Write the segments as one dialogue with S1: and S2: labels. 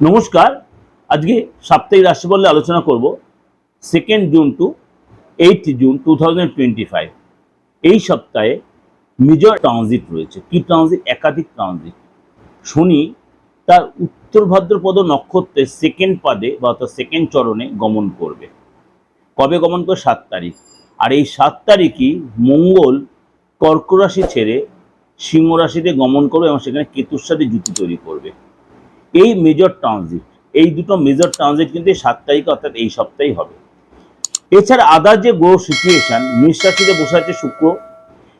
S1: নমস্কার। আজকে সাপ্তাহিক রাশিফল আলোচনা করব second June to eight June two এই সপ্তাহে মেজর ট্রানজিট রয়েছে। কি ট্রানজিট একাধিক ট্রানজিট শনি তার উত্তর ভাদ্রপদ নক্ষত্রের সেকেন্ড পাদে বা অর্থাৎ সেকেন্ড চরণে গমন করবে। কবে গমন করে সাত তারিখ। আর এই সাত তারিখই মঙ্গল কর্করাশি ছেড়ে সিংহ রাশিতে গমন করবে এবং সেখানে কেতুর সাথে জুতি তৈরি করবে। এই মেজর ট্রানজিট এই দুটো মেজর ট্রানজিট কিন্তু সাত তারিখে অর্থাৎ এই সপ্তাহেই হবে। এছাড়া আদার যে গ্রহ সিচুয়েশন মেষ রাশিতে বসে আছে শুক্র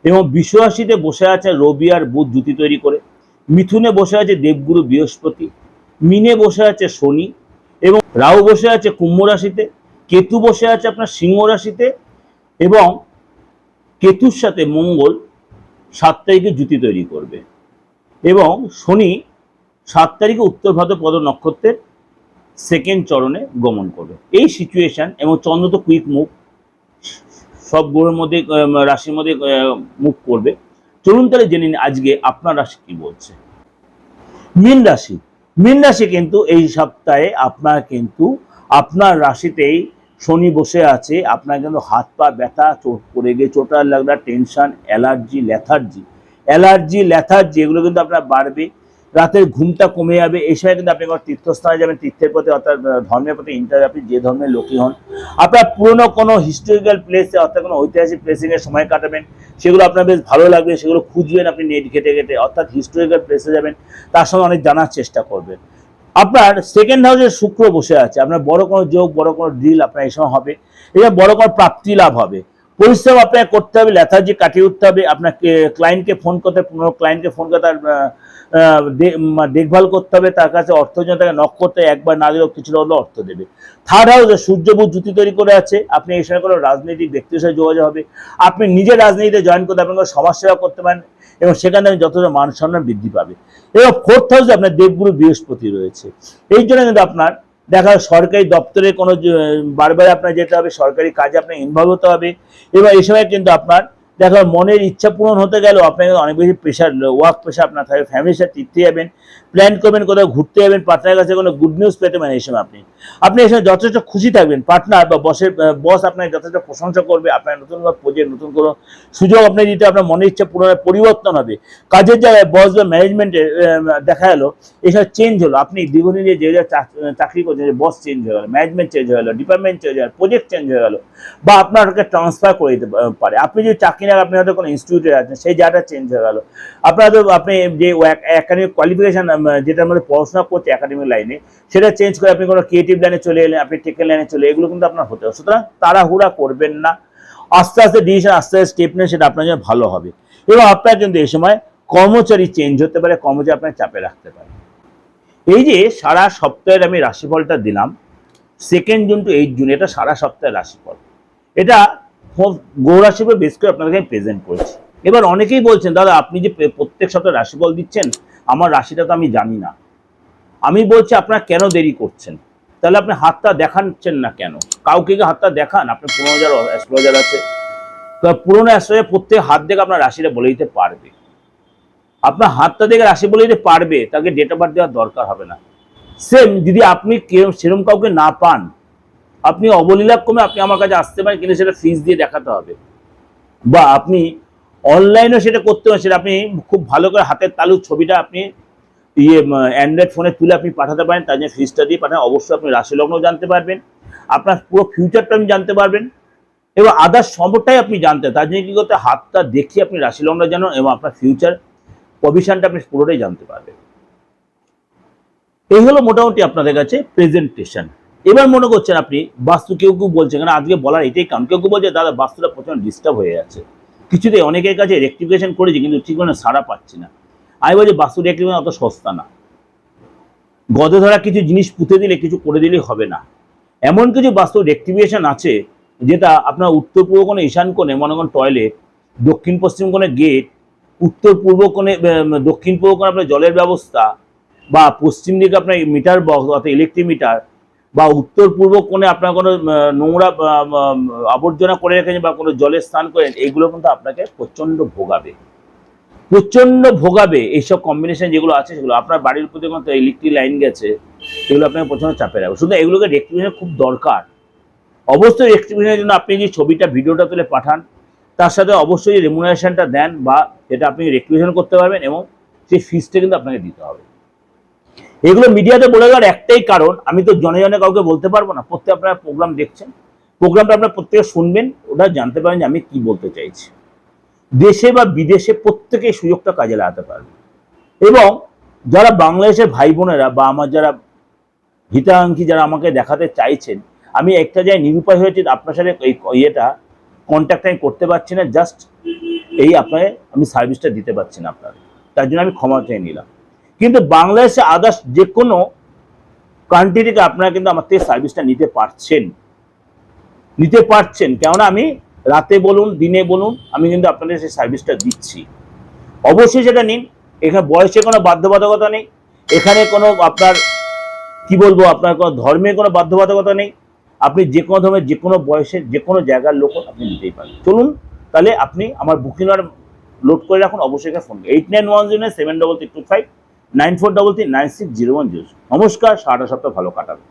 S1: এবং বিশ্ব রাশিতে বসে আছে রবি আর বুধ জুতি তৈরি করে। মিথুনে বসে আছে দেবগুরু বৃহস্পতি, মিনে বসে আছে শনি এবং রাহু বসে আছে কুম্ভ রাশিতে, কেতু বসে আছে আপনার সিংহ রাশিতে এবং কেতুর সাথে মঙ্গল সাত তারিখে জুতি তৈরি করবে এবং শনি সাত তারিখে উত্তর ভাদ্রপদ নক্ষত্রের সেকেন্ড চরণে গমন করবে। এই সিচুয়েশন এবং চন্দ্র তো কুইক মুভ সব গ্রহের মধ্যে রাশির মধ্যে মুভ করবে। চলুন তাহলে জেনে নিন আজকে আপনার রাশি কি বলছে। মীন রাশি মীন রাশি কিন্তু এই সপ্তাহে আপনার কিন্তু আপনার রাশিতেই শনি বসে আছে, আপনার কিন্তু হাত পা ব্যথা, চোট পড়ে গিয়ে, চোটার লাগলা tension allergy lethargy allergy lethargy এগুলো কিন্তু আপনার বাড়বে। রাতের ঘুমটা কমে যাবে এই সময় কিন্তু আপনি কোনো তীর্থস্থানে যাবেন, তীর্থের প্রতি অর্থাৎ ধর্মের প্রতি ইন্টার আপনি যে ধর্মের লোকই হন, আপনার পুরনো কোনো হিস্টোরিক্যাল প্লেসে অর্থাৎ কোনো ঐতিহাসিক প্লেসিংয়ে সময় কাটাবেন, সেগুলো আপনার বেশ ভালো লাগবে, সেগুলো খুঁজবেন আপনি নেট ঘেটে ঘেটে, অর্থাৎ হিস্টোরিক্যাল প্লেসে যাবেন, তার সঙ্গে অনেক জানার চেষ্টা করবেন। আপনার সেকেন্ড হাউসে শুক্র বসে আছে, আপনার বড় কোনো যোগ, বড় কোনো ডিল আপনার এই সময় হবে এটা বড় কোনো প্রাপ্তি লাভ হবে। পরিশ্রম আপনাকে করতে হবে লেথার্জি কাটিয়ে উঠতে হবে, আপনাকে ক্লায়েন্টকে ফোন করতে পুরো ক্লায়েন্টকে ফোন করে দেখভাল করতে হবে, তার কাছে অর্থ জন্য তাকে নক করতে একবার না দিলেও কিছুটা হলেও অর্থ দেবে। থার্ড হাউসে সূর্য বুধ জুতি তৈরি করে আছে, আপনি এই সময় কোনো রাজনৈতিক ব্যক্তির সাথে যোগাযোগ হবে, আপনি নিজে রাজনীতিতে জয়েন করতে, আপনি কোনো সমাজসেবা করতে পারেন, এবং সেখানে আপনি যতটা মান সম্মান বৃদ্ধি পাবে। এবং ফোর্থ হাউসে আপনার দেবগুরু বৃহস্পতি রয়েছে। এই জন্য কিন্তু আপনার দেখা সরকারি দপ্তরে কোনো বারবার আপনার যেতে হবে, সরকারি কাজে আপনার ইনভলভ হতে হবে, এবং এই সময় কিন্তু আপনার দেখা, মনের ইচ্ছা পূরণ হতে গেলেও আপনাকে অনেক বেশি প্রেশার ওয়ার্ক প্রেশার আপনার থাকবে ফ্যামিলির সাথে তীর্থে যাবেন প্ল্যান করবেন, কোথাও ঘুরতে যাবেন পার্টনারের কাছে কোনো গুড নিউজ পেতে পারেন এই সময় আপনি। আপনি এই সময় যথেষ্ট খুশি থাকবেন। পার্টনার বা বসের বস আপনাকে যথেষ্ট প্রশংসা করবে, আপনার নতুন প্রজেক্ট নতুন কোনো সুযোগ আপনি দিতে, আপনার মনের ইচ্ছা পুনরায় পরিবর্তন হবে। কাজের জায়গায় বস বা ম্যানেজমেন্টে দেখা গেলো, এসব চেঞ্জ হলো। আপনি দীর্ঘদিন যে যে চাকরি করছেন, যে বস চেঞ্জ হয়ে গেলো ম্যানেজমেন্ট চেঞ্জ হয়ে গেলো ডিপার্টমেন্ট চেঞ্জ হয়ে গেল প্রজেক্ট চেঞ্জ হয়ে গেলো, বা আপনাকে ট্রান্সফার করে দিতে পারে। আপনি যে চাকরি না আপনি হয়তো কোনো ইনস্টিটিউটে আছেন, সেই জায়গাটা চেঞ্জ হয়ে গেলো। আপনার আপনি যে একাডেমিক কোয়ালিফিকেশন যেটার মধ্যে পড়াশোনা করছে একাডেমিক লাইনে সেটা চেঞ্জ করে আপনি কোনো ক্রিয়েটিভ লাইনে চলে এলেন, আপনি টেকের লাইনে চলে এগুলো কিন্তু আপনার হতে হবে। সুতরাং তাড়াহুড়া করবেন না। আস্তে আস্তে ডিসিশন আস্তে আস্তে স্টেপ নেন, সেটা আপনার জন্য ভালো হবে। এবং আপনার কিন্তু এই সময় কর্মচারী চেঞ্জ হতে পারে, কর্মচারী আপনার চাপে রাখতে পারে। এই যে সারা সপ্তাহের আমি রাশিফলটা দিলাম second June to eight June এটা সারা সপ্তাহের রাশিফল। এটা গৌরাশিফল বেশ করে আপনাদেরকে আমি প্রেজেন্ট করেছি। এবার অনেকেই বলছেন, দাদা, আপনি যে প্রত্যেক সপ্তাহে রাশিফল দিচ্ছেন আমার রাশিটা তো আমি জানি না। আমি বলছি, আপনারা কেন দেরি করছেন? তাহলে আপনি হাতটা দেখাচ্ছেন না কেন? কাউকে কি হাতটা দেখান? আপনি পনেরো হাজার অ্যাস্ট্রোলজার আছে পুরোনো অ্যাস্ট্রোলজার প্রত্যেক হাত দেখে আপনার রাশিটা বলে দিতে পারবে। আপনার হাতটা দেখে রাশি বলে দিতে পারবে, তাকে ডেট অফ বার্থ দেওয়ার দরকার হবে না। সেম যদি আপনি সেরম কাউকে না পান, আপনি অবলীলাক্রমে আপনি আমার কাছে আসতে পারেন, কিন্তু সেটা ফিস দিয়ে দেখাতে হবে। বা আপনি অনলাইনেও সেটা করতে পারেন সেটা আপনি খুব ভালো করে হাতের তালুর ছবিটা আপনি ইয়ে অ্যান্ড্রয়েড ফোনে তুলে আপনি পাঠাতে পারেন, তার জন্য ফিসটা দিয়ে পাঠান, অবশ্যই আপনি রাশি লগ্ন জানতে পারবেন। আপনার পুরো ফিউচারটা আপনি জানতে পারবেন। এবং আদার্স সম্পদটাই আপনি জানতে তার জন্য কি করতে হাতটা দেখে আপনি রাশি লগ্ন জানুন এবং আপনার ফিউচার পজিশনটা আপনি পুরোটাই জানতে পারবেন। এই হলো মোটামুটি আপনাদের কাছে প্রেজেন্টেশন এবার মনে করছেন আপনি, বাস্তু কেউ কেউ বলছেন কারণ আজকে বলার এটাই কারণ। কেউ কেউ বলছে, দাদা, বাস্তুটা প্রচণ্ড ডিস্টার্ব হয়ে যাচ্ছে। কিছুতেই অনেকের কাছে রেক্টিফিকেশন করেছি, কিন্তু ঠিক মনে সারা পাচ্ছি না। আমি বলছি বাস্তু রেক্টিফিকেশন অত সস্তা না। গদে ধরা কিছু জিনিস পুঁতে দিলে, কিছু করে দিলেই হবে না। এমন কিছু বাস্তু রেক্টিফিকেশন আছে, যেটা আপনার উত্তর পূর্ব কোণে ঈশান কোণে, মনে করেন টয়লেট, দক্ষিণ পশ্চিম কোণে গেট উত্তর পূর্ব কোণে দক্ষিণ পূর্ব কোণে আপনার জলের ব্যবস্থা, বা পশ্চিম দিকে আপনার মিটার বক্স অর্থাৎ ইলেকট্রিক মিটার বা উত্তর পূর্ব কোণে আপনার কোনো নোংরা আবর্জনা করে রেখেছেন বা কোনো জলের স্নান করেন এইগুলো কিন্তু আপনাকে প্রচণ্ড ভোগাবে। প্রচণ্ড ভোগাবে এইসব কম্বিনেশন যেগুলো আছে সেগুলো। আপনার বাড়ির প্রতি কোনো ইলেকট্রিক লাইন গেছে সেগুলো আপনাকে প্রথমে চাপে রাখবে। শুধু এগুলোকে রেক্টিফিকেশন খুব দরকার। অবশ্যই রেক্টিফিকেশনের জন্য আপনি যে ছবিটা, ভিডিওটা তুলে পাঠান, তার সাথে অবশ্যই রেমুনারেশনটা দেন বা এটা আপনি রেক্টিফিকেশন করতে পারবেন এবং সেই ফিজটা কিন্তু আপনাকে দিতে হবে। এগুলো মিডিয়াতে বলে দেওয়ার একটাই কারণ, আমি তো জনে জনে কাউকে বলতে পারব না, প্রত্যেক আপনারা প্রোগ্রাম দেখছেন প্রোগ্রামটা আপনারা প্রত্যেকে শুনবেন ওটা জানতে পারেন যে আমি কি বলতে চাইছি। দেশে বা বিদেশে প্রত্যেকে সুযোগটা কাজে লাগাতে পারবে। এবং যারা বাংলাদেশের ভাই বোনেরা বা আমার যারা হিতাকাঙ্ক্ষী যারা আমাকে দেখাতে চাইছেন, আমি একটা জায়গায় নিরুপায় হয়েছে, আপনার সাথে এই ইয়েটা কন্ট্যাক্ট আমি করতে পারছি না জাস্ট এই আপনাকে আমি সার্ভিসটা দিতে পারছি না আপনার। তার জন্য আমি ক্ষমা চেয়ে নিলাম। কিন্তু বাংলাদেশে আদার্স যে কোনো কান্ট্রি থেকে আপনারা কিন্তু আমার থেকে সার্ভিসটা নিতে পারছেন। নিতে পারছেন। কেননা আমি রাতে বলুন, দিনে বলুন, আমি কিন্তু আপনাদের সেই সার্ভিসটা দিচ্ছি। অবশ্যই সেটা নিন। এখানে বয়সে কোনো বাধ্যবাধকতা নেই। এখানে কোনো আপনার, কি বলব, আপনার কোনো ধর্মের কোনো বাধ্যবাধকতা নেই। আপনি যে কোনো ধর্মের যে কোনো বয়সের যে কোনো জায়গার লোক আপনি নিতেই পারেন। চলুন, তাহলে আপনি আমার বুকিং লোড করে রাখুন। অবশ্যই phone eight nine one zero seven double three two five nine four double three nine six zero one zero নমস্কার সারাটা সপ্তাহ ভালো কাটাবে।